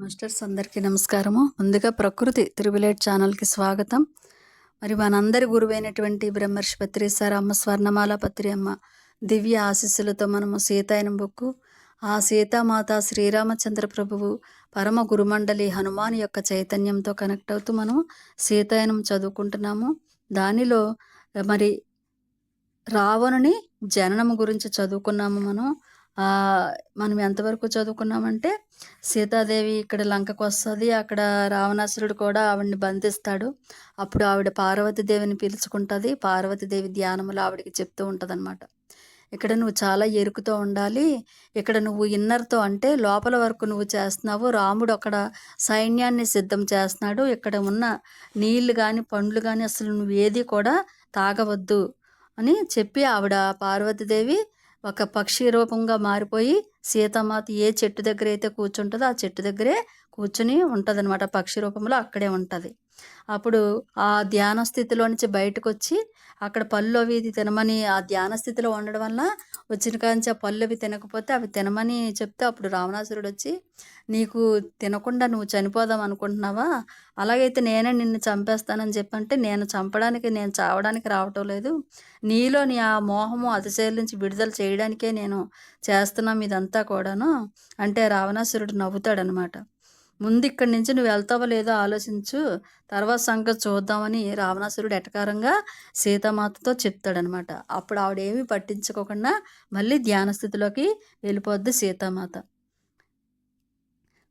Masters అందరికీ నమస్కారము. ముందుగా ప్రకృతి త్రిబులేట్ ఛానల్కి స్వాగతం. మరి మనందరి గురువైనటువంటి బ్రహ్మర్షి పత్రి సార్ అమ్మ స్వర్ణమాల పత్రి అమ్మ దివ్య ఆశీస్సులతో మనము సీతాయనం బుక్కు ఆ సీతామాత శ్రీరామచంద్ర ప్రభువు పరమ గురుమండలి హనుమాన్ యొక్క చైతన్యంతో కనెక్ట్ అవుతూ మనం సీతాయనం చదువుకుంటున్నాము. దానిలో మరి రావణుని జననం గురించి చదువుకున్నాము మనం. మనం ఎంతవరకు చదువుకున్నామంటే సీతాదేవి ఇక్కడ లంకకు వస్తుంది అక్కడ రావణాసురుడు కూడా ఆవిడని బంధిస్తాడు. అప్పుడు ఆవిడ పార్వతీదేవిని పిలుచుకుంటుంది. పార్వతీదేవి ధ్యానములు ఆవిడకి చెప్తూ ఉంటుంది ఇక్కడ నువ్వు చాలా ఎరుకుతో ఉండాలి. ఇక్కడ నువ్వు ఇన్నర్తో అంటే లోపల వరకు నువ్వు చేస్తున్నావు. రాముడు అక్కడ సైన్యాన్ని సిద్ధం చేస్తున్నాడు. ఇక్కడ ఉన్న నీళ్ళు కానీ పండ్లు కానీ అసలు నువ్వు ఏది కూడా తాగవద్దు అని చెప్పి ఆవిడ పార్వతీదేవి ఒక పక్షి రూపంగా మారిపోయి సీతమాత ఏ చెట్టు దగ్గర అయితే కూర్చుంటుందో ఆ చెట్టు దగ్గరే కూర్చుని ఉంటుంది అనమాట పక్షి రూపంలో అక్కడే ఉంటుంది. అప్పుడు ఆ ధ్యాన స్థితిలో నుంచి బయటకు వచ్చి అక్కడ పళ్ళు అవి ఇది తినమని ఆ ధ్యాన స్థితిలో ఉండడం వల్ల వచ్చిన కాంచి ఆ పళ్ళు అవి తినకపోతే అవి తినమని చెప్తే అప్పుడు రావణాసురుడు వచ్చి నీకు తినకుండా నువ్వు చనిపోదాం అనుకుంటున్నావా? అలాగైతే నేనే నిన్ను చంపేస్తానని చెప్పంటే నేను చంపడానికి నేను చావడానికి రావటం లేదు. నీలోని ఆ మోహము అతిశయం నుంచి విడుదల చేయడానికే నేను చేస్తున్నాం ఇదంతా కూడాను. అంటే రావణాసురుడు నవ్వుతాడనమాట. ముందు ఇక్కడి నుంచి నువ్వు వెళ్తావో లేదో ఆలోచించు. తర్వాత సంగతి చూద్దామని రావణాసురుడు ఎటకారంగా సీతామాతతో చెప్తాడనమాట. అప్పుడు ఆవిడేమీ పట్టించుకోకుండా మళ్ళీ ధ్యాన స్థితిలోకి వెళ్ళిపోద్ది సీతామాత.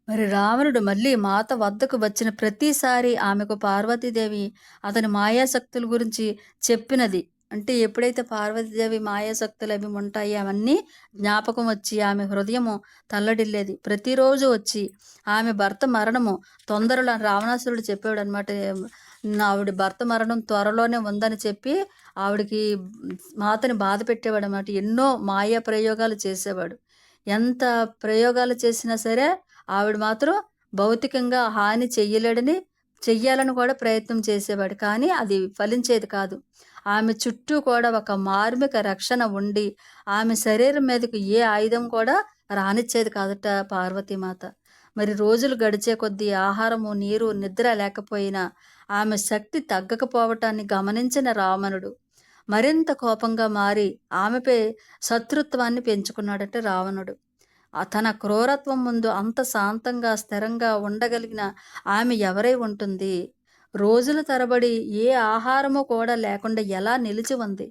మరి రావణుడు మళ్ళీ మాత వద్దకు వచ్చిన ప్రతిసారి ఆమెకు పార్వతీదేవి అతని మాయాశక్తుల గురించి చెప్పినది. అంటే ఎప్పుడైతే పార్వతీదేవి మాయాశక్తులు అవి ఉంటాయి అవన్నీ జ్ఞాపకం వచ్చి ఆమె హృదయము తల్లడిల్లేది. ప్రతిరోజు వచ్చి ఆమె భర్త మరణము తొందరలో రావణాసురుడు చెప్పాడు అనమాట ఆవిడ భర్త మరణం త్వరలోనే ఉందని చెప్పి ఆవిడకి మాతని బాధ పెట్టేవాడు అనమాట ఎన్నో మాయా ప్రయోగాలు చేసేవాడు. ఎంత ప్రయోగాలు చేసినా సరే ఆవిడ మాత్రం భౌతికంగా హాని చెయ్యలేడని చెయ్యాలని కూడా ప్రయత్నం చేసేవాడు. కానీ అది ఫలించేది కాదు. ఆమె చుట్టూ కూడా ఒక మార్మిక రక్షణ ఉండి ఆమె శరీరం మీదకు ఏ ఆయుధం కూడా రానిచ్చేది కాదట పార్వతీమాత. మరి రోజులు గడిచే కొద్దీ ఆహారము నీరు నిద్ర లేకపోయినా ఆమె శక్తి తగ్గకపోవటాన్ని గమనించిన రావణుడు మరింత కోపంగా మారి ఆమెపై శత్రుత్వాన్ని పెంచుకున్నాడట రావణుడు. తన క్రూరత్వం ముందు అంత శాంతంగా స్థిరంగా ఉండగలిగిన ఆమె ఎవరై ఉంటుంది? రోజుల తరబడి ఏ ఆహారము కూడా లేకుండా ఎలా నిలిచి ఉంది?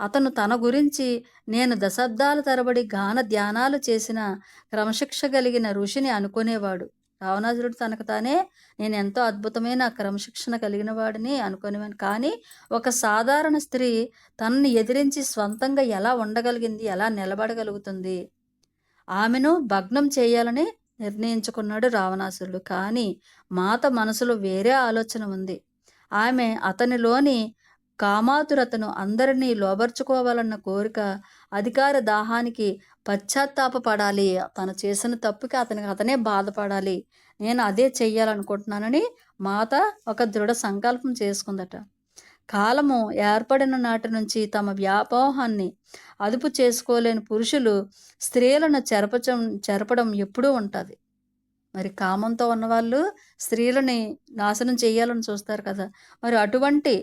అతను తన గురించి నేను దశాబ్దాల తరబడి గాన ధ్యానాలు చేసిన క్రమశిక్ష కలిగిన ఋషిని అనుకునేవాడు. రావణాసురుడు తనకు తానే నేను ఎంతో అద్భుతమైన క్రమశిక్షణ కలిగిన వాడిని అనుకునేవాడు కానీ ఒక సాధారణ స్త్రీ తనని ఎదిరించి స్వంతంగా ఎలా ఉండగలిగింది ఎలా నిలబడగలుగుతుంది? ఆమెను భగ్నం చేయాలని నిర్ణయించుకున్నాడు రావణాసురుడు. కానీ మాత మనసులో వేరే ఆలోచన ఉంది. ఆమె అతనిలోని కామాతురతను అందరినీ లోబర్చుకోవాలన్న కోరిక అధికార దాహానికి పశ్చాత్తాపపడాలి. తను చేసిన తప్పుకి అతనికి అతనే బాధపడాలి. నేను అదే చెయ్యాలనుకుంటున్నానని మాత ఒక దృఢ సంకల్పం చేసుకుందట. కాలము ఏర్పడిన నాటి నుంచి తమ వ్యాపోహాన్ని అదుపు చేసుకోలేని పురుషులు స్త్రీలను చెరపచం చెరపడం ఎప్పుడూ ఉంటుంది. మరి కామంతో ఉన్నవాళ్ళు స్త్రీలని నాశనం చేయాలని చూస్తారు కదా! మరి అటువంటి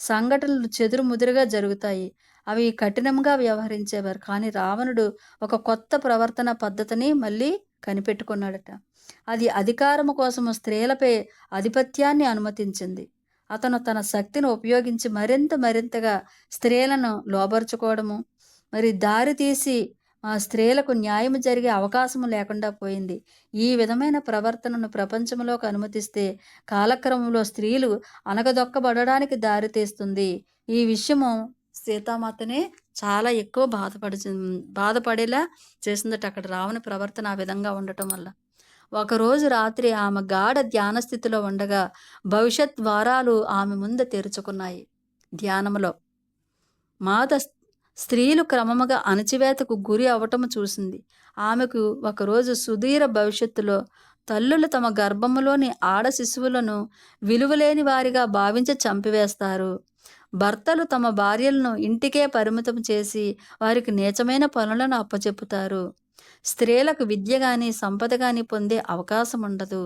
సంఘటనలు చెదురు ముదురుగా జరుగుతాయి. అవి కఠినంగా వ్యవహరించేవారు. కానీ రావణుడు ఒక కొత్త ప్రవర్తన పద్ధతిని మళ్ళీ కనిపెట్టుకున్నాడట. అది అధికారము కోసము స్త్రీలపై ఆధిపత్యాన్ని అనుమతించింది. అతను తన శక్తిని ఉపయోగించి మరింత మరింతగా స్త్రీలను లోబరుచుకోవడము మరి దారి తీసి ఆ స్త్రీలకు న్యాయం జరిగే అవకాశం లేకుండా పోయింది. ఈ విధమైన ప్రవర్తనను ప్రపంచంలోకి అనుమతిస్తే కాలక్రమంలో స్త్రీలు అనగదొక్కబడడానికి దారి తీస్తుంది. ఈ విషయము సీతామాతనే చాలా ఎక్కువ బాధపడి బాధపడేలా చేసిందట అక్కడ రావణ ప్రవర్తన ఆ విధంగా ఉండటం వల్ల. ఒకరోజు రాత్రి ఆమె గాఢ ధ్యాన స్థితిలో ఉండగా భవిష్యత్ ద్వారాలు ఆమె ముందు తెరుచుకున్నాయి. ధ్యానములో మాత స్త్రీలు క్రమముగా అణచివేతకు గురి అవటం చూసింది. ఆమెకు ఒకరోజు సుదీర భవిష్యత్తులో తల్లులు తమ గర్భములోని ఆడ శిశువులను విలువలేని వారిగా భావించి చంపివేస్తారు. భర్తలు తమ భార్యలను ఇంటికే పరిమితం చేసి వారికి నీచమైన పనులను అప్పచెప్పుతారు. స్త్రీలకు విద్య కానీ సంపద కానీ పొందే అవకాశం ఉండదు.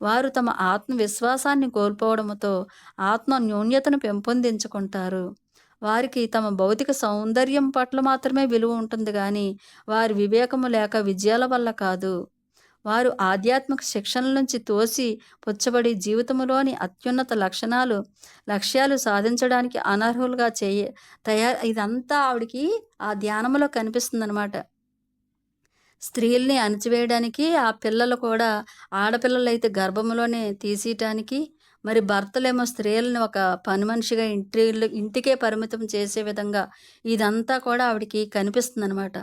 వారు తమ ఆత్మవిశ్వాసాన్ని కోల్పోవడంతో ఆత్మ న్యూన్యతను పెంపొందించుకుంటారు. వారికి తమ భౌతిక సౌందర్యం పట్ల మాత్రమే విలువ ఉంటుంది కానీ వారి వివేకము లేక విజయాల వల్ల కాదు. వారు ఆధ్యాత్మిక శిక్షణ నుంచి తోసి పుచ్చబడి జీవితంలోని అత్యున్నత లక్షణాలు, లక్ష్యాలు సాధించడానికి అనర్హులుగా చేయ తయారు ఇదంతా ఆవిడకి ఆ ధ్యానములో కనిపిస్తుందనమాట. స్త్రీల్ని అణిచివేయడానికి ఆ పిల్లలు కూడా ఆడపిల్లలైతే గర్భంలోనే తీసేయటానికి, మరి భర్తలేమో స్త్రీలని ఒక పని మనిషిగా ఇంటిలో ఇంటికే పరిమితం చేసే విధంగా ఇదంతా కూడా ఆవిడకి కనిపిస్తుందన్నమాట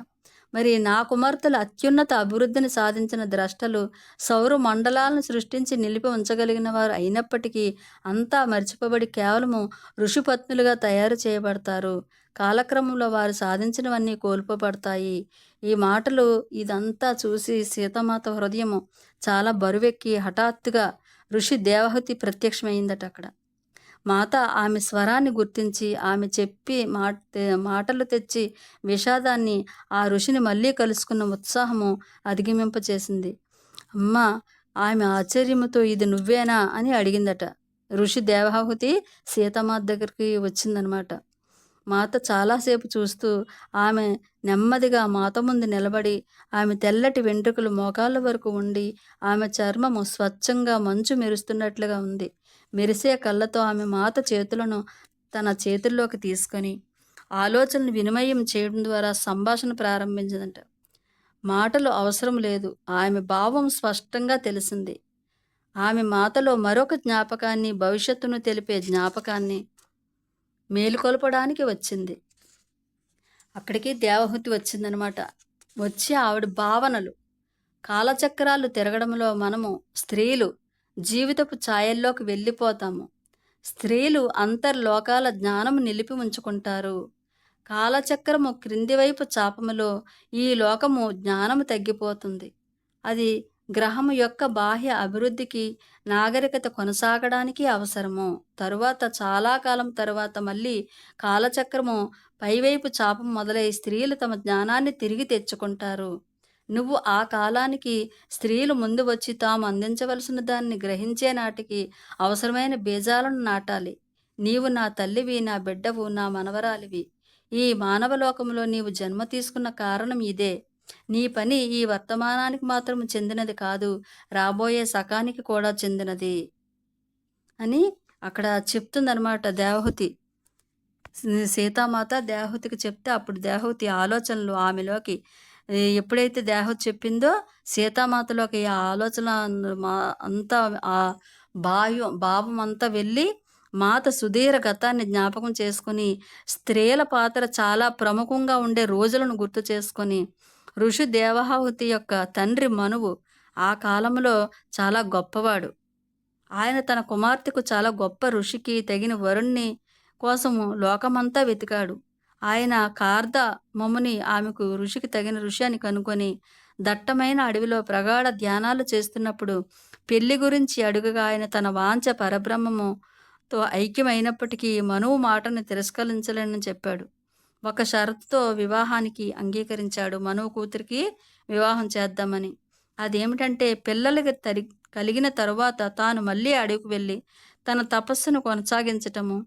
మరి నా కుమార్తెలు అత్యున్నత అభివృద్ధిని సాధించిన ద్రష్టలు, సౌర మండలాలను సృష్టించి నిలిపి ఉంచగలిగిన వారు అయినప్పటికీ అంతా మర్చిపోబడి కేవలము ఋషిపత్నులుగా తయారు చేయబడతారు. కాలక్రమంలో వారు సాధించినవన్నీ కోల్పోబడతాయి. ఈ మాటలు ఇదంతా చూసి సీతామాత హృదయము చాలా బరువెక్కి హఠాత్తుగా ఋషి దేవహుతి ప్రత్యక్షమైందట అక్కడ. మాత ఆమె స్వరాన్ని గుర్తించి ఆమె చెప్పి మాట మాటలు తెచ్చి విషాదాన్ని ఆ ఋషిని మళ్ళీ కలుసుకున్న ఉత్సాహము అధిగమింపచేసింది. అమ్మ ఆమె ఆశ్చర్యముతో ఇది నువ్వేనా? అని అడిగిందట. ఋషి దేవాహుతి సీతామాత దగ్గరికి వచ్చిందనమాట. మాత చాలాసేపు చూస్తూ ఆమె నెమ్మదిగా మాత ముందు నిలబడి ఆమె తెల్లటి వెంట్రుకలు మోకాళ్ళ వరకు ఉండి ఆమె చర్మము స్వచ్ఛంగా మంచు మెరుస్తున్నట్లుగా ఉంది. మెరిసే కళ్ళతో ఆమె మాత చేతులను తన చేతుల్లోకి తీసుకొని ఆలోచనలు వినిమయం చేయడం ద్వారా సంభాషణ ప్రారంభించిందంట మాటలు అవసరం లేదు. ఆమె భావం స్పష్టంగా తెలిసింది. ఆమె మాతలో మరొక జ్ఞాపకాన్ని, భవిష్యత్తును తెలిపే జ్ఞాపకాన్ని మేలుకొల్పడానికి వచ్చింది. అక్కడికి దేవహుతి వచ్చిందనమాట. వచ్చి ఆవిడ భావనలు, కాలచక్రాలు తిరగడంలో మనము స్త్రీలు జీవితపు ఛాయల్లోకి వెళ్ళిపోతాము. స్త్రీలు అంతర్లోకాల జ్ఞానము నిలిపి ఉంచుకుంటారు. కాలచక్రము క్రింది వైపు చాపములో ఈ లోకము జ్ఞానము తగ్గిపోతుంది. అది గ్రహము యొక్క బాహ్య అభివృద్ధికి, నాగరికత కొనసాగడానికి అవసరము. తరువాత చాలా కాలం తరువాత మళ్ళీ కాలచక్రము పైవైపు చాపం మొదలై స్త్రీలు తమ జ్ఞానాన్ని తిరిగి తెచ్చుకుంటారు. నువ్వు ఆ కాలానికి స్త్రీలు ముందు వచ్చి తాము అందించవలసిన దాన్ని గ్రహించే నాటికి అవసరమైన బీజాలను నాటాలి. నీవు నా తల్లివి, నా బిడ్డవు, నా మనవరాలివి. ఈ మానవలోకంలో నీవు జన్మ తీసుకున్న కారణం ఇదే. నీ పని ఈ వర్తమానానికి మాత్రం చెందినది కాదు, రాబోయే సకానికి కూడా చెందినది. అని అక్కడ చెప్తుందనమాట దేవహుతి సీతామాత దేహుతికి చెప్తే అప్పుడు దేహుతి ఆలోచనలు ఆమెలోకి ఎప్పుడైతే దేవహూతి చెప్పిందో సీతామాతలోకి ఆ ఆలోచన మా అంతా ఆ భావం భావం అంతా వెళ్ళి మాత సుదీర్ఘ గతాన్ని జ్ఞాపకం చేసుకొని, స్త్రీల పాత్ర చాలా ప్రముఖంగా ఉండే రోజులను గుర్తు చేసుకొని, ఋషి దేవహూతి యొక్క తండ్రి మనువు ఆ కాలంలో చాలా గొప్పవాడు. ఆయన తన కుమార్తెకు చాలా గొప్ప ఋషికి తగిన వరుణ్ణి కోసము లోకమంతా వెతికాడు. ఆయన కార్దమముని ఆమెకు ఋషికి తగిన ఋషి అని కనుకొని, దట్టమైన అడవిలో ప్రగాఢ ధ్యానాలు చేస్తున్నప్పుడు పెళ్ళి గురించి అడుగగా ఆయన తన వాంఛ పరబ్రహ్మముతో ఐక్యమైనప్పటికీ మనువు మాటను తిరస్కరించలేనని చెప్పాడు. ఒక షరతుతో వివాహానికి అంగీకరించాడు. మనో కూతురికి వివాహం చేద్దామని. అదేమిటంటే పిల్లలకి తరి కలిగిన తరువాత తాను మళ్ళీ అడుగు వెళ్ళి తన తపస్సును కొనసాగించటము.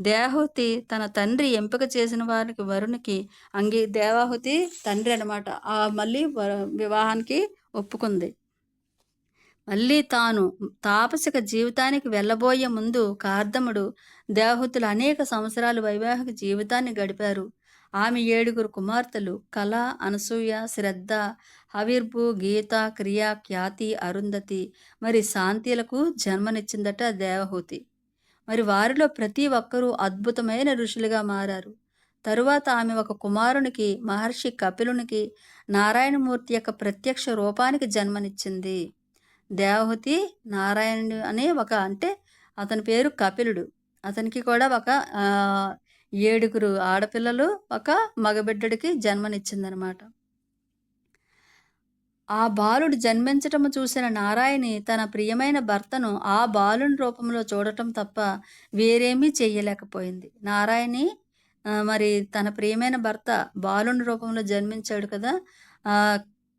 దేవాహుతి తన తండ్రి ఎంపిక చేసిన వారికి వరునికి అంగీ దేవాహుతి తండ్రి అనమాట. ఆ మళ్ళీ వ వివాహానికి ఒప్పుకుంది. మళ్ళీ తాను తాపసిక జీవితానికి వెళ్ళబోయే ముందు కార్దముడు, దేవహుతులు అనేక సంవత్సరాలు వైవాహిక జీవితాన్ని గడిపారు. ఆమె ఏడుగురు కుమార్తెలు కళ, అనసూయ, శ్రద్ధ, హవిర్భు, గీత, క్రియ, ఖ్యాతి, అరుంధతి, మరి శాంతిలకు జన్మనిచ్చిందట దేవహూతి. మరి వారిలో ప్రతి ఒక్కరూ అద్భుతమైన ఋషులుగా మారారు. తరువాత ఆమె ఒక కుమారునికి మహర్షి కపిలునికి నారాయణమూర్తి యొక్క ప్రత్యక్ష రూపానికి జన్మనిచ్చింది. దేవహూతి నారాయణుడు అనే ఒక అంటే అతని పేరు కపిలుడు. అతనికి కూడా ఒక ఏడుగురు ఆడపిల్లలు, ఒక మగబిడ్డడికి జన్మనిచ్చిందనమాట. ఆ బాలుడు జన్మించటము చూసిన నారాయణి తన ప్రియమైన భర్తను ఆ బాలుని రూపంలో చూడటం తప్ప వేరేమీ చేయలేకపోయింది నారాయణి మరి తన ప్రియమైన భర్త బాలుని రూపంలో జన్మించాడు కదా!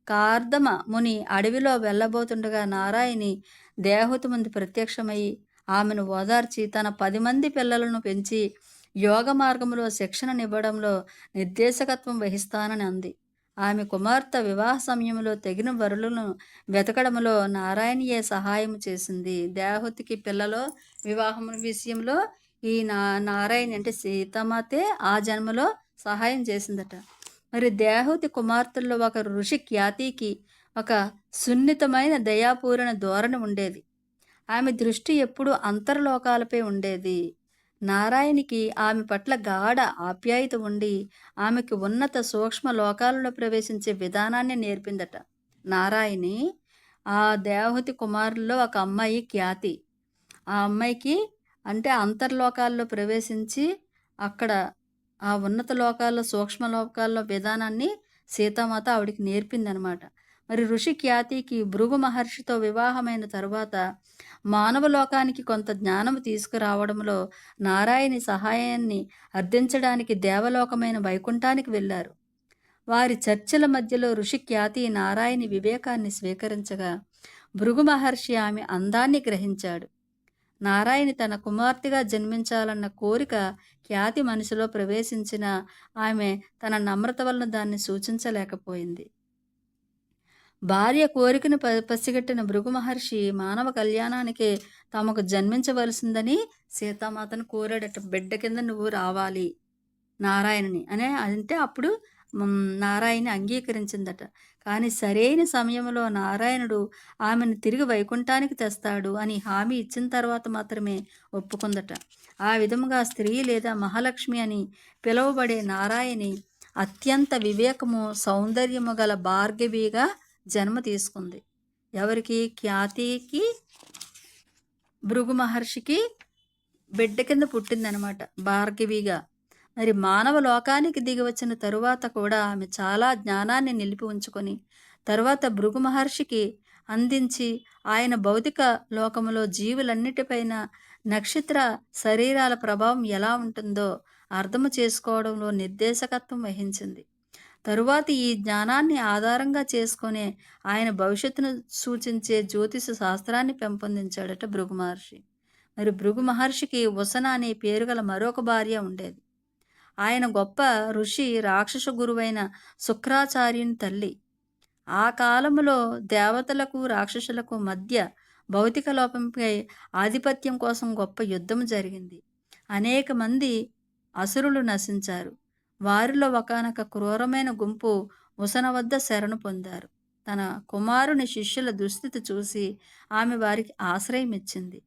కార్దమ ముని అడవిలో వెళ్ళబోతుండగా నారాయణి దేవహూతి ముందు ప్రత్యక్షమై ఆమెను ఓదార్చి తన పది మంది పిల్లలను పెంచి యోగ మార్గంలో శిక్షణనివ్వడంలో నిర్దేశకత్వం వహిస్తానని అంది. ఆమె కుమార్తె వివాహ సమయంలో తగిన వరులను వెతకడంలో నారాయణియే సహాయం చేసింది. దేహుతికి పిల్లలో వివాహం విషయంలో ఈ నా నారాయణ అంటే సీతమాతే ఆ జన్మలో సహాయం చేసిందట. మరి దేహూతి కుమార్తెల్లో ఒక ఋషి ఖ్యాతికి ఒక సున్నితమైన దయాపూరణ ధోరణి ఉండేది. ఆమె దృష్టి ఎప్పుడూ అంతర్లోకాలపై ఉండేది. నారాయణికి ఆమె పట్ల గాఢ ఆప్యాయత ఉండి ఆమెకి ఉన్నత సూక్ష్మ లోకాలలో ప్రవేశించే విధానాన్ని నేర్పిందట. నారాయణి ఆ దేవహతి కుమారుల్లో ఒక అమ్మాయి ఖ్యాతి. ఆ అమ్మాయికి అంటే అంతర్లోకాల్లో ప్రవేశించి అక్కడ ఆ ఉన్నత లోకాల్లో సూక్ష్మ లోకాల్లో విధానాన్ని సీతామాత ఆవిడికి నేర్పిందనమాట. మరి ఋషి ఖ్యాతికి భృగు మహర్షితో వివాహమైన తరువాత మానవ లోకానికి కొంత జ్ఞానం తీసుకురావడంలో నారాయణి సహాయాన్ని అర్థించడానికి దేవలోకమైన వైకుంఠానికి వెళ్ళారు. వారి చర్చల మధ్యలో ఋషి ఖ్యాతి నారాయణి వివేకాన్ని స్వీకరించగా భృగు మహర్షి ఆమె అందాన్ని గ్రహించాడు. నారాయణి తన కుమార్తెగా జన్మించాలన్న కోరిక ఖ్యాతి మనసులో ప్రవేశించిన ఆమె తన నమ్రత వలన దాన్ని సూచించలేకపోయింది. భార్య కోరికను ప పసిగట్టిన భృగు మహర్షి మానవ కళ్యాణానికి తమకు జన్మించవలసిందని సీతామాతను కోరాడట. బిడ్డ కింద నువ్వు రావాలి నారాయణని అనే అంటే అప్పుడు నారాయణ నారాయణి అంగీకరించిందట. కానీ సరైన సమయంలో నారాయణుడు ఆమెను తిరిగి వైకుంఠానికి తెస్తాడు అని హామీ ఇచ్చిన తర్వాత మాత్రమే ఒప్పుకుందట. ఆ విధముగా స్త్రీ లేదా మహాలక్ష్మి అని పిలువబడే నారాయణి అత్యంత వివేకము సౌందర్యము గల భార్గవిగా జన్మ తీసుకుంది. ఎవరికి? ఖ్యాతికి భృగు మహర్షికి బిడ్డ కింద పుట్టిందనమాట భార్గవిగా. మరి మానవ లోకానికి దిగి వచ్చిన తరువాత కూడా ఆమె చాలా జ్ఞానాన్ని నిలిపి ఉంచుకొని తరువాత భృగు మహర్షికి అందించి ఆయన భౌతిక లోకములో జీవులన్నిటిపైన నక్షత్ర శరీరాల ప్రభావం ఎలా ఉంటుందో అర్థము చేసుకోవడంలో నిర్దేశకత్వం వహించింది. తరువాత ఈ జ్ఞానాన్ని ఆధారంగా చేసుకునే ఆయన భవిష్యత్తును సూచించే జ్యోతిష శాస్త్రాన్ని పెంపొందించాడట భృగు మహర్షి. మరి భృగు మహర్షికి ఉసన అనే పేరు గల మరొక భార్య ఉండేది. ఆయన గొప్ప ఋషి రాక్షస గురువైన శుక్రాచార్యుని తల్లి. ఆ కాలంలో దేవతలకు రాక్షసులకు మధ్య భౌతిక లోపంపై ఆధిపత్యం కోసం గొప్ప యుద్ధం జరిగింది. అనేక మంది అసురులు నశించారు. వారిలో ఒకనొక క్రూరమైన గుంపు ఉసన వద్ద శరణు పొందారు. తన కుమారుని శిష్యుల దుస్థితి చూసి ఆమె వారికి ఆశ్రయం ఇచ్చింది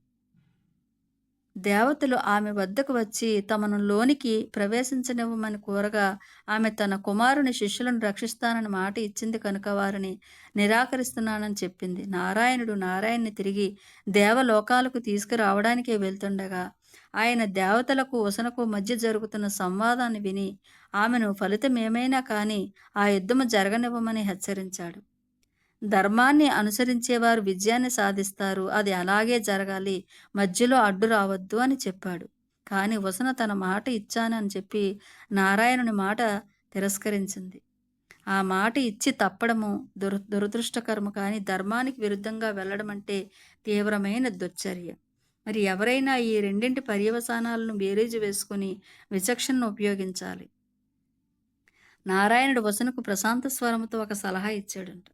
దేవతలు ఆమె వద్దకు వచ్చి తమను లోనికి ప్రవేశించనివ్వమని కోరగా ఆమె తన కుమారుని శిష్యులను రక్షిస్తానని మాట ఇచ్చింది కనుక వారిని నిరాకరిస్తున్నానని చెప్పింది. నారాయణుడు నారాయణ్ణి తిరిగి దేవలోకాలకు తీసుకురావడానికే వెళ్తుండగా ఆయన దేవతలకు ఉసనకు మధ్య జరుగుతున్న సంవాదాన్ని విని ఆమెను ఫలితం ఏమైనా కానీ ఆ యుద్ధము జరగనివ్వమని హెచ్చరించాడు. ధర్మాన్ని అనుసరించేవారు విజయాన్ని సాధిస్తారు. అది అలాగే జరగాలి. మధ్యలో అడ్డు రావద్దు అని చెప్పాడు. కానీ వసన తన మాట ఇచ్చానని చెప్పి నారాయణుని మాట తిరస్కరించింది. ఆ మాట ఇచ్చి తప్పడము దుర దురదృష్టకరము కానీ ధర్మానికి విరుద్ధంగా వెళ్ళడం అంటే తీవ్రమైన దుశ్చర్య. మరి ఎవరైనా ఈ రెండింటి పర్యవసానాలను బేరీజు వేసుకుని విచక్షణను ఉపయోగించాలి. నారాయణుడు వసనకు ప్రశాంత స్వరముతో ఒక సలహా ఇచ్చాడంట.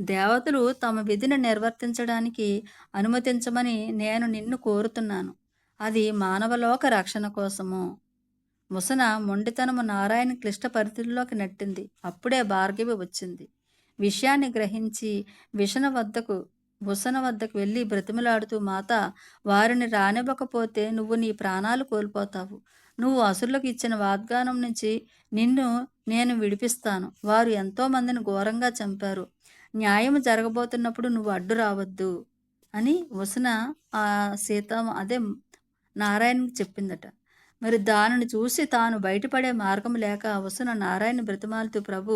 దేవతలు తమ విధిని నిర్వర్తించడానికి అనుమతించమని నేను నిన్ను కోరుతున్నాను. అది మానవలోక రక్షణ కోసము. ముసన మొండితనము నారాయణ క్లిష్ట పరిధిలోకి నెట్టింది. అప్పుడే భార్గవి వచ్చింది. విషయాన్ని గ్రహించి విషణ వద్దకు ఉసన వద్దకు వెళ్ళి బ్రతిమలాడుతూ మాత వారిని రానివ్వకపోతే నువ్వు నీ ప్రాణాలు కోల్పోతావు. నువ్వు అసురులకు ఇచ్చిన వాగ్దానం నుంచి నిన్ను నేను విడిపిస్తాను. వారు ఎంతోమందిని ఘోరంగా చంపారు. న్యాయం జరగబోతున్నప్పుడు నువ్వు అడ్డు రావద్దు అని ఉసన ఆ సీత అదే నారాయణకి చెప్పిందట. మరి దానిని చూసి తాను బయటపడే మార్గం లేక వసన నారాయణ బ్రతిమాలుతూ ప్రభు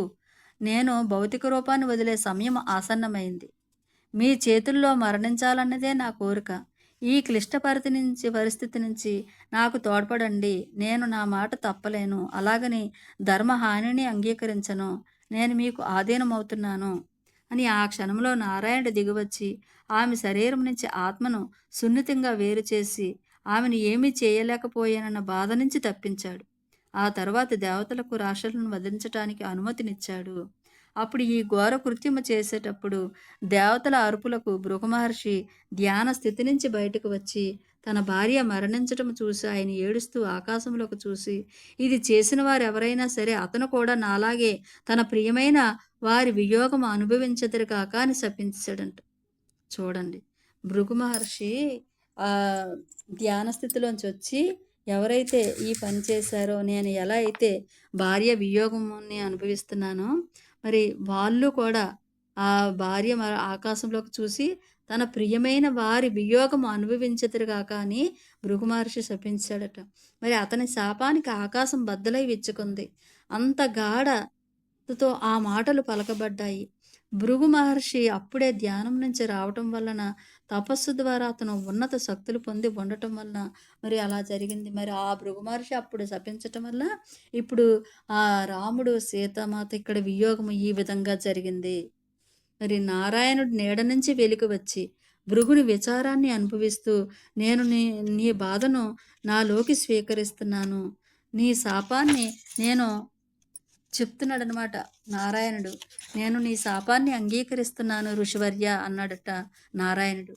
నేను భౌతిక రూపాన్ని వదిలే సమయం ఆసన్నమైంది. మీ చేతుల్లో మరణించాలన్నదే నా కోరిక. ఈ క్లిష్ట పరిధి నుంచి పరిస్థితి నుంచి నాకు తోడ్పడండి. నేను నా మాట తప్పలేను. అలాగని ధర్మహానిని అంగీకరించను. నేను మీకు ఆధీనమవుతున్నాను. అని ఆ క్షణంలో నారాయణుడు దిగివచ్చి ఆమె శరీరం నుంచి ఆత్మను సున్నితంగా వేరు చేసి ఆమెను ఏమీ చేయలేకపోయానన్న బాధ నుంచి తప్పించాడు. ఆ తర్వాత దేవతలకు రాక్షసులను వధించటానికి అనుమతినిచ్చాడు. అప్పుడు ఈ ఘోర కృత్యము చేసేటప్పుడు దేవతల అరుపులకు భృగమహర్షి ధ్యాన స్థితి నుంచి బయటకు వచ్చి తన భార్య మరణించటం చూసి ఆయన ఏడుస్తూ ఆకాశంలోకి చూసి ఇది చేసిన వారు ఎవరైనా సరే అతను కూడా నాలాగే తన ప్రియమైన వారి వియోగం అనుభవించదురు కాక అని శపించాడంట. చూడండి భృగు మహర్షి ధ్యాన స్థితిలోంచి వచ్చి ఎవరైతే ఈ పని చేశారో నేను ఎలా అయితే భార్య వియోగముని అనుభవిస్తున్నానో మరి వాళ్ళు కూడా ఆ భార్య ఆకాశంలోకి చూసి తన ప్రియమైన వారి వియోగము అనుభవించదురుగాక అని భృగు మహర్షి శపించాడట. మరి అతని శాపానికి ఆకాశం బద్దలై విచ్చుకుంది. అంత గాఢతో ఆ మాటలు పలకబడ్డాయి. భృగు మహర్షి అప్పుడే ధ్యానం నుంచి రావటం వలన తపస్సు ద్వారా అతను ఉన్నత శక్తులు పొంది ఉండటం వలన మరి అలా జరిగింది. మరి ఆ భృగుమహర్షి అప్పుడు శపించటం వల్ల ఇప్పుడు ఆ రాముడు సీతామాత ఇక్కడ వియోగం ఈ విధంగా జరిగింది. మరి నారాయణుడు నీడ నుంచి వెలికి వచ్చి భృగుని విచారాన్ని అనుభవిస్తూ నేను నీ నీ బాధను నాలోకి స్వీకరిస్తున్నాను. నీ శాపాన్ని నేను చెప్తున్నాడనమాట నారాయణుడు నేను నీ శాపాన్ని అంగీకరిస్తున్నాను ఋషివర్య అన్నాడట నారాయణుడు.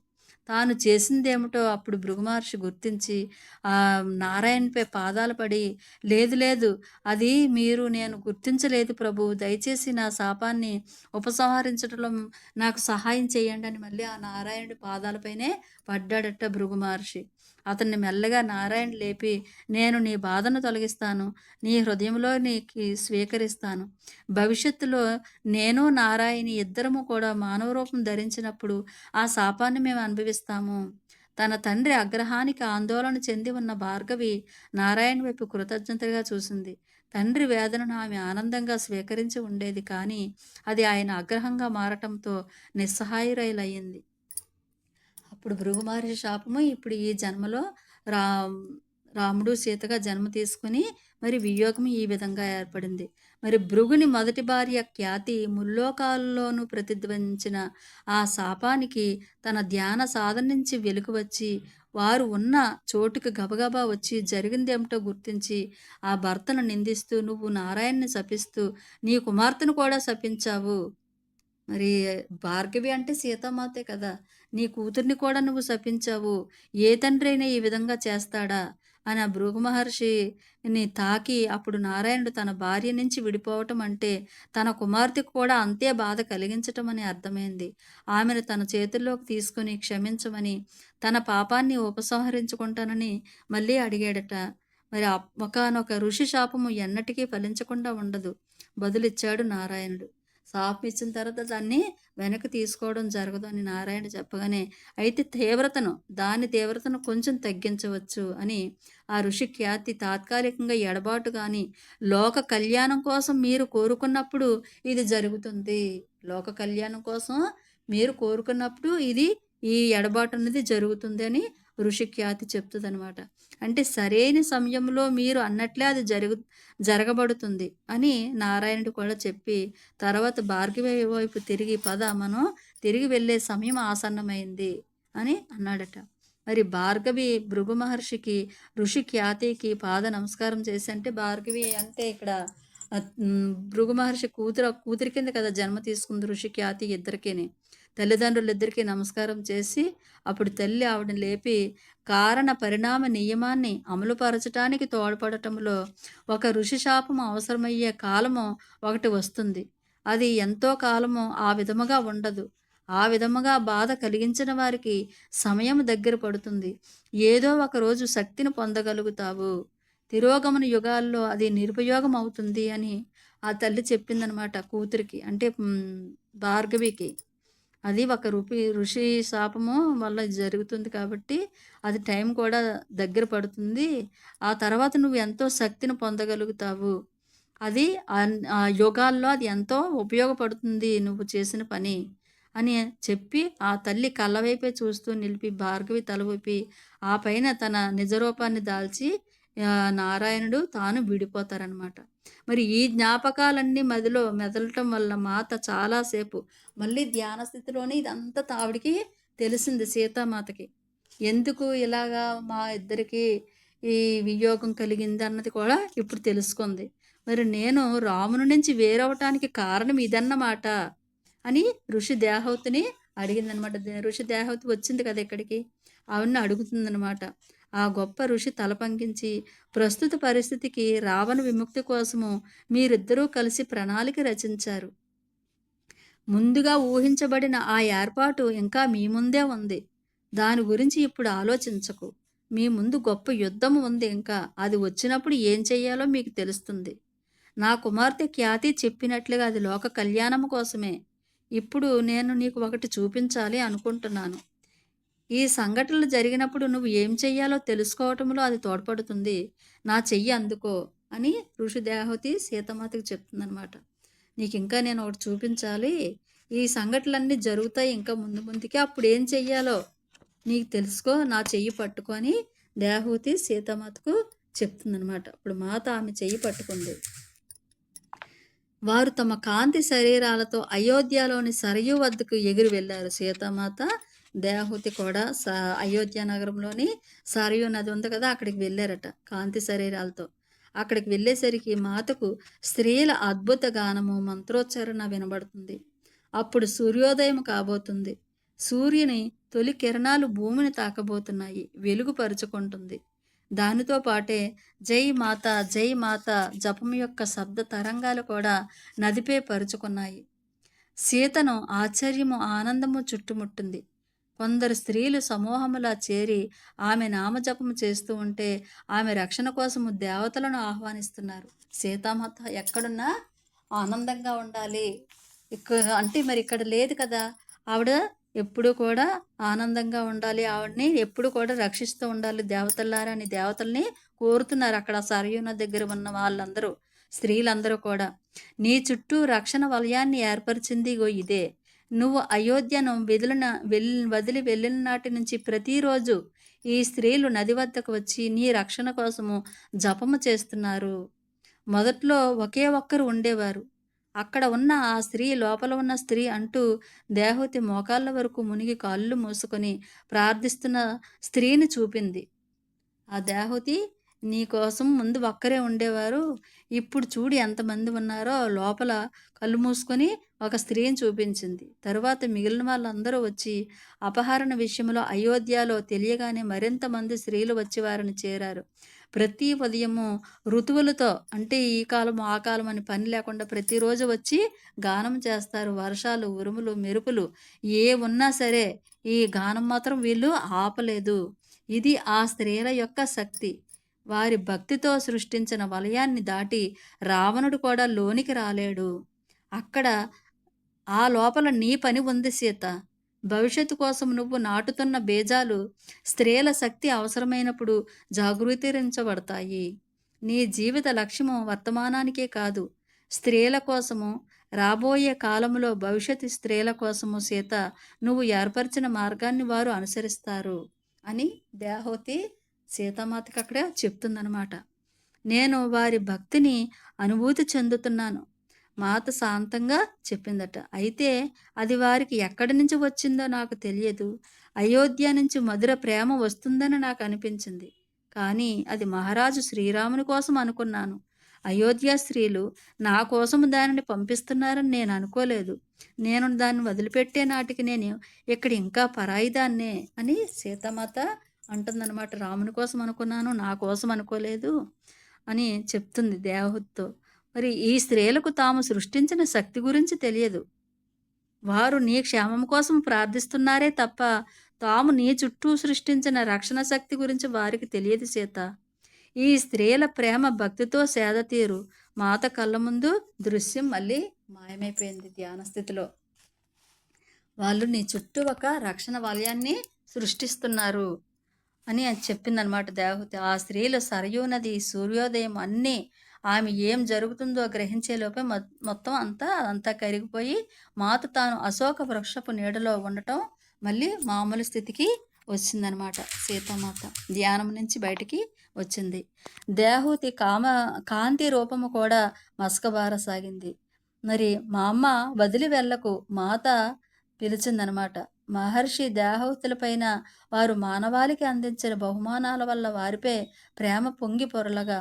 తాను చేసిందేమిటో అప్పుడు భృగుమహర్షి గుర్తించి ఆ నారాయణపై పాదాలు పడి లేదు లేదు అది మీరు నేను గుర్తించలేదు ప్రభు దయచేసి నా శాపాన్ని ఉపసంహరించడంలో నాకు సహాయం చేయండి అని మళ్ళీ ఆ నారాయణుడి పాదాలపైనే పడ్డాడట భృగు మహర్షి అతన్ని మెల్లగా నారాయణ లేపి నేను నీ బాధను తొలగిస్తాను నీ హృదయంలో నీకు స్వీకరిస్తాను. భవిష్యత్తులో నేను నారాయణి ఇద్దరము కూడా మానవ రూపం ధరించినప్పుడు ఆ శాపాన్ని మేము అనుభవిస్తాము. తన తండ్రి అగ్రహానికి ఆందోళన చెంది ఉన్న భార్గవి నారాయణ వైపు కృతజ్ఞతగా చూసింది. తండ్రి వేదనను ఆమె ఆనందంగా స్వీకరించి ఉండేది కానీ అది ఆయన ఆగ్రహంగా మారటంతో నిస్సహాయురైలయ్యింది. ఇప్పుడు భృగు మహర్షి శాపము ఇప్పుడు ఈ జన్మలో రా రాముడు సీతగా జన్మ తీసుకుని మరి వియోగం ఈ విధంగా ఏర్పడింది. మరి భృగుని మొదటి భార్య ఖ్యాతి ముల్లోకాల్లోనూ ప్రతిధ్వనించిన ఆ శాపానికి తన ధ్యాన సాధన నుంచి వెలుగు వచ్చి వారు ఉన్న చోటుకు గబగబా వచ్చి జరిగిందేమిటో గుర్తించి ఆ భర్తను నిందిస్తూ నువ్వు నారాయణ్ని శపిస్తూ నీ కుమార్తెను కూడా శపించావు. మరి భార్గవి అంటే సీతామాతే కదా. నీ కూతుర్ని కూడా నువ్వు శపించావు. ఏ తండ్రి అయినా ఈ విధంగా చేస్తాడా? అని ఆ భృగు మహర్షిని తాకి అప్పుడు నారాయణుడు తన భార్య నుంచి విడిపోవటం అంటే తన కుమార్తెకు కూడా అంతే బాధ కలిగించటం అని అర్థమైంది. ఆమెను తన చేతుల్లోకి తీసుకుని క్షమించమని తన పాపాన్ని ఉపసంహరించుకుంటానని మళ్ళీ అడిగాడట. మరి ఒకనొక ఋషి శాపము ఎన్నటికీ ఫలించకుండా ఉండదు. బదులిచ్చాడు నారాయణుడు. సాఫ్ ఇచ్చిన తర్వాత దాన్ని వెనక్కి తీసుకోవడం జరగదు అని నారాయణ చెప్పగానే అయితే తీవ్రతను దాని తీవ్రతను కొంచెం తగ్గించవచ్చు అని ఆ ఋషి ఖ్యాతి తాత్కాలికంగా ఎడబాటు కానీ లోక కళ్యాణం కోసం మీరు కోరుకున్నప్పుడు ఇది జరుగుతుంది. లోక కళ్యాణం కోసం మీరు కోరుకున్నప్పుడు ఇది ఈ ఎడబాటు అనేది జరుగుతుంది అని ఋషి ఖ్యాతి అంటే సరైన సమయంలో మీరు అన్నట్లే అది జరుగు జరగబడుతుంది అని నారాయణుడు కూడా చెప్పి తర్వాత భార్గవి వైపు తిరిగి పద మనం తిరిగి వెళ్ళే సమయం ఆసన్నమైంది అని అన్నాడట. మరి భార్గవి భృగు మహర్షికి ఋషి ఖ్యాతికి పాద నమస్కారం చేసి అంటే భార్గవి అంటే ఇక్కడ భృగు మహర్షి కూతురు కూతురి కింద కదా జన్మ తీసుకుంది ఋషి ఖ్యాతి ఇద్దరికీనే. తల్లిదండ్రులిద్దరికీ నమస్కారం చేసి అప్పుడు తల్లి ఆవిడని లేపి కారణ పరిణామ నియమాన్ని అమలుపరచటానికి తోడ్పడటంలో ఒక ఋషి శాపం అవసరమయ్యే కాలము ఒకటి వస్తుంది. అది ఎంతో కాలము ఆ విధముగా ఉండదు. ఆ విధముగా బాధ కలిగించిన వారికి సమయం దగ్గర పడుతుంది. ఏదో ఒక రోజు శక్తిని పొందగలుగుతావు. తిరోగమన యుగాల్లో అది నిరుపయోగం అవుతుంది అని ఆ తల్లి చెప్పిందనమాట కూతురికి అంటే భార్గవికి. అది ఒక రుపి ఋషి శాపము వల్ల జరుగుతుంది కాబట్టి అది టైం కూడా దగ్గర పడుతుంది. ఆ తర్వాత నువ్వు ఎంతో శక్తిని పొందగలుగుతావు. అది ఆ యుగాల్లో అది ఎంతో ఉపయోగపడుతుంది నువ్వు చేసిన పని అని చెప్పి ఆ తల్లి కళ్ళవైపే చూస్తూ నిలిపి భార్గవి తల ఊపి ఆ పైన తన నిజరూపాన్ని దాల్చి నారాయణుడు తాను విడిపోతారనమాట మరి ఈ జ్ఞాపకాలన్నీ మదిలో మెదలటం వల్ల మాత చాలాసేపు మళ్ళీ ధ్యాన స్థితిలోనే ఇదంతా తావిడికి తెలిసింది సీతామాతకి. ఎందుకు ఇలాగా మా ఇద్దరికీ ఈ వియోగం కలిగింది అన్నది కూడా ఇప్పుడు తెలుసుకుంది. మరి నేను రాముని నుంచి వేరవ్వటానికి కారణం ఇదన్నమాట అని ఋషి దేహవతిని అడిగిందనమాట. ఋషి దేహవతి వచ్చింది కదా ఇక్కడికి. ఆవిడని అడుగుతుందనమాట. ఆ గొప్ప ఋషి తల పంకించి, ప్రస్తుత పరిస్థితికి రావణ విముక్తి కోసము మీరిద్దరూ కలిసి ప్రణాళిక రచించారు. ముందుగా ఊహించబడిన ఆ ఏర్పాటు ఇంకా మీ ముందే ఉంది. దాని గురించి ఇప్పుడు ఆలోచించకు. మీ ముందు గొప్ప యుద్ధం ఉంది ఇంకా. అది వచ్చినప్పుడు ఏం చెయ్యాలో మీకు తెలుస్తుంది. నా కుమార్తె ఖ్యాతి చెప్పినట్లుగా అది లోక కళ్యాణము కోసమే. ఇప్పుడు నేను నీకు ఒకటి చూపించాలి అనుకుంటున్నాను. ఈ సంఘటనలు జరిగినప్పుడు నువ్వు ఏం చెయ్యాలో తెలుసుకోవటంలో అది తోడ్పడుతుంది. నా చెయ్యి అందుకో అని ఋషి దేహవతి సీతామాతకి చెప్తుందనమాట. ఇంకా నేను ఒకటి చూపించాలి. ఈ సంఘటనలన్నీ జరుగుతాయి ఇంకా ముందు ముందుకి. ఏం చెయ్యాలో నీకు తెలుసుకో. నా చెయ్యి పట్టుకొని దేహూతి సీతమాతకు సీతామాతకు చెప్తుందనమాట. అప్పుడు మాత ఆమె చెయ్యి పట్టుకుంది. వారు తమ కాంతి శరీరాలతో అయోధ్యలోని సరయు వద్దకు ఎగిరి వెళ్ళారు సీతామాత, దేహూతి కూడా సా అయోధ్య నగరంలోని సరయూ నది ఉంది కదా! అక్కడికి వెళ్ళారట కాంతి శరీరాలతో. అక్కడికి వెళ్ళేసరికి మాతకు స్త్రీల అద్భుత గానము, మంత్రోచ్చారణ వినబడుతుంది. అప్పుడు సూర్యోదయం కాబోతుంది. సూర్యుని తొలి కిరణాలు భూమిని తాకబోతున్నాయి. వెలుగుపరుచుకుంటుంది దానితో పాటే జై మాత జై మాత జపం యొక్క శబ్ద తరంగాలు కూడా నదిపే పరుచుకున్నాయి. సీతను ఆశ్చర్యము, ఆనందము చుట్టుముట్టింది. కొందరు స్త్రీలు సమూహములా చేరి ఆమె నామజపము చేస్తూ ఉంటే ఆమె రక్షణ కోసము దేవతలను ఆహ్వానిస్తున్నారు. సీతామాత ఎక్కడున్నా ఆనందంగా ఉండాలి. ఇక్కడ అంటే మరి ఇక్కడ లేదు కదా! ఆవిడ ఎప్పుడూ కూడా ఆనందంగా ఉండాలి. ఆవిడని ఎప్పుడు కూడా రక్షిస్తూ ఉండాలి దేవతల్లారా అని దేవతల్ని కోరుతున్నారు అక్కడ సరయున దగ్గర ఉన్న వాళ్ళందరూ. స్త్రీలందరూ కూడా. నీ చుట్టూ రక్షణ వలయాన్ని ఏర్పరిచింది ఇదే. నువ్వు అయోధ్యను వెదిలిన వెల్ వదిలి వెళ్ళిన నాటి నుంచి ప్రతిరోజు ఈ స్త్రీలు నది వద్దకు వచ్చి నీ రక్షణ కోసము జపము చేస్తున్నారు. మొదట్లో ఒకే ఒక్కరు ఉండేవారు. అక్కడ ఉన్న ఆ స్త్రీ లోపల ఉన్న స్త్రీ అంటూ దేవహూతి మోకాళ్ళ వరకు మునిగి కాళ్ళు మూసుకొని ప్రార్థిస్తున్న స్త్రీని చూపింది. ఆ దేవహూతి నీకోసం ముందు ఒక్కరే ఉండేవారు. ఇప్పుడు చూడు ఎంతమంది ఉన్నారో లోపల కళ్ళు మూసుకొని ఒక స్త్రీని చూపించింది. తరువాత మిగిలిన వాళ్ళందరూ వచ్చి అపహరణ విషయంలో అయోధ్యలో తెలియగానే మరింత మంది స్త్రీలు వచ్చి వారిని చేరారు. ప్రతి ఉదయము ఋతువులతో అంటే ఈ కాలం, ఆ కాలం అని పని లేకుండా ప్రతిరోజు వచ్చి గానం చేస్తారు. వర్షాలు, ఉరుములు, మెరుపులు ఏ ఉన్నా సరే ఈ గానం మాత్రం వీళ్ళు ఆపలేదు. ఇది ఆ స్త్రీల యొక్క శక్తి. వారి భక్తితో సృష్టించిన వలయాన్ని దాటి రావణుడు కూడా లోనికి రాలేడు. అక్కడ ఆ లోపల నీ పని ఉంది సీత. భవిష్యత్తు కోసం నువ్వు నాటుతున్న బీజాలు స్త్రీల శక్తి అవసరమైనప్పుడు జాగృతీకరించబడతాయి. నీ జీవిత లక్ష్యము వర్తమానానికే కాదు, స్త్రీల కోసము, రాబోయే కాలంలో భవిష్యత్తు స్త్రీల కోసము సీత నువ్వు ఏర్పరిచిన మార్గాన్ని వారు అనుసరిస్తారు అని దేహోతి సీతామాతకి అక్కడ చెప్తుందనమాట. నేను వారి భక్తిని అనుభూతి చెందుతున్నాను. మాత శాంతంగా చెప్పిందట. అయితే అది వారికి ఎక్కడి నుంచి వచ్చిందో నాకు తెలియదు. అయోధ్య నుంచి మధుర ప్రేమ వస్తుందని నాకు అనిపించింది. కానీ అది మహారాజు శ్రీరాముని కోసం అనుకున్నాను. అయోధ్య స్త్రీలు నా కోసం దానిని పంపిస్తున్నారని నేను అనుకోలేదు. నేను దాన్ని వదిలిపెట్టే నాటికి నేను ఇక్కడ ఇంకా పరాయిదాన్నే అని సీతమాత అంటుందనమాట. రాముని కోసం అనుకున్నాను. నా కోసం అనుకోలేదు అని చెప్తుంది దేవహూతితో. మరి ఈ స్త్రీలకు తాము సృష్టించిన శక్తి గురించి తెలియదు. వారు నీ క్షేమం కోసం ప్రార్థిస్తున్నారే తప్ప తాము నీ చుట్టూ సృష్టించిన రక్షణ శక్తి గురించి వారికి తెలియదు సీత. ఈ స్త్రీల ప్రేమ భక్తితో సేద తీరు మాత కళ్ళ ముందు దృశ్యం మళ్ళీ మాయమైపోయింది ధ్యాన స్థితిలో. వాళ్ళు నీ చుట్టూ ఒక రక్షణ వలయాన్ని సృష్టిస్తున్నారు అని అది చెప్పిందనమాట దేవహూతి. ఆ స్త్రీలు సరయూ నది, సూర్యోదయం అన్నీ ఆమె ఏం జరుగుతుందో గ్రహించేలోపే మొ మొత్తం అంతా అంతా కరిగిపోయి మాత తాను అశోక వృక్షపు నీడలో ఉండటం మళ్ళీ మామూలు స్థితికి వచ్చిందనమాట సీతామాత. ధ్యానం నుంచి బయటికి వచ్చింది. దేహూతి కామ కాంతి రూపము కూడా మసకబారసాగింది మరి మా అమ్మ వదిలి వెళ్ళకు మాత పిలిచిందనమాట మహర్షి దేహవతులపైన వారు మానవాళికి అందించిన బహుమానాల వల్ల వారిపై ప్రేమ పొంగి పొరలగా.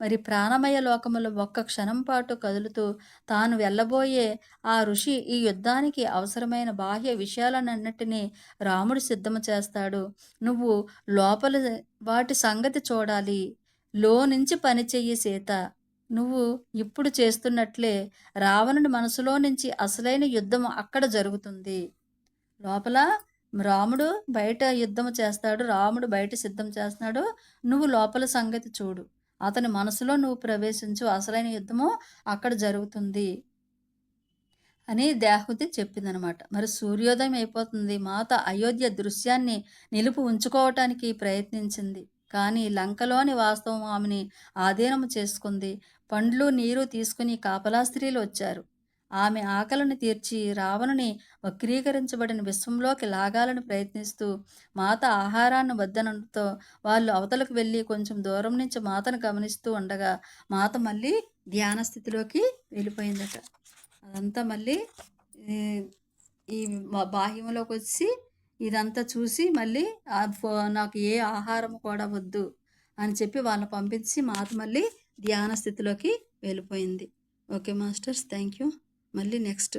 మరి ప్రాణమయ లోకములు ఒక్క క్షణం పాటు కదులుతూ తాను వెళ్ళబోయే ఆ ఋషి ఈ యుద్ధానికి అవసరమైన బాహ్య విషయాలన్నింటినీ రాముడు సిద్ధము చేస్తాడు. నువ్వు లోపల వాటి సంగతి చూడాలి. లో నుంచి పనిచేయి సీత. నువ్వు ఇప్పుడు చేస్తున్నట్లే రావణుడి మనసులో నుంచి అసలైన యుద్ధం అక్కడ జరుగుతుంది. లోపల రాముడు బయట యుద్ధం చేస్తాడు రాముడు బయట సిద్ధం చేస్తున్నాడు. నువ్వు లోపల సంగతి చూడు. అతని మనసులో నువ్వు ప్రవేశించు. అసలైన యుద్ధము అక్కడ జరుగుతుంది అని దేహుతి చెప్పిందనమాట. మరి సూర్యోదయం అయిపోతుంది. మాత అయోధ్య దృశ్యాన్ని నిలుపు ఉంచుకోవటానికి ప్రయత్నించింది. కానీ లంకలోని వాస్తవం ఆమెని ఆధీనము చేసుకుంది. పండ్లు నీరు తీసుకుని కాపలా స్త్రీలు వచ్చారు. ఆమె ఆకలిని తీర్చి రావణుని వక్రీకరించబడిన విశ్వంలోకి లాగాలని ప్రయత్నిస్తూ మాత ఆహారాన్ని వద్దనంతో వాళ్ళు అవతలకు వెళ్ళి కొంచెం దూరం నుంచి మాతను గమనిస్తూ ఉండగా మాత మళ్ళీ ధ్యాన స్థితిలోకి వెళ్ళిపోయిందట. అదంతా మళ్ళీ ఈ- బాహ్యంలోకి వచ్చి ఇదంతా చూసి మళ్ళీ ఫో- నాకు ఏ ఆహారం కూడా వద్దు అని చెప్పి వాళ్ళని పంపించి మాత మళ్ళీ ధ్యాన స్థితిలోకి వెళ్ళిపోయింది. Okay masters thank you. మళ్ళీ నెక్స్ట్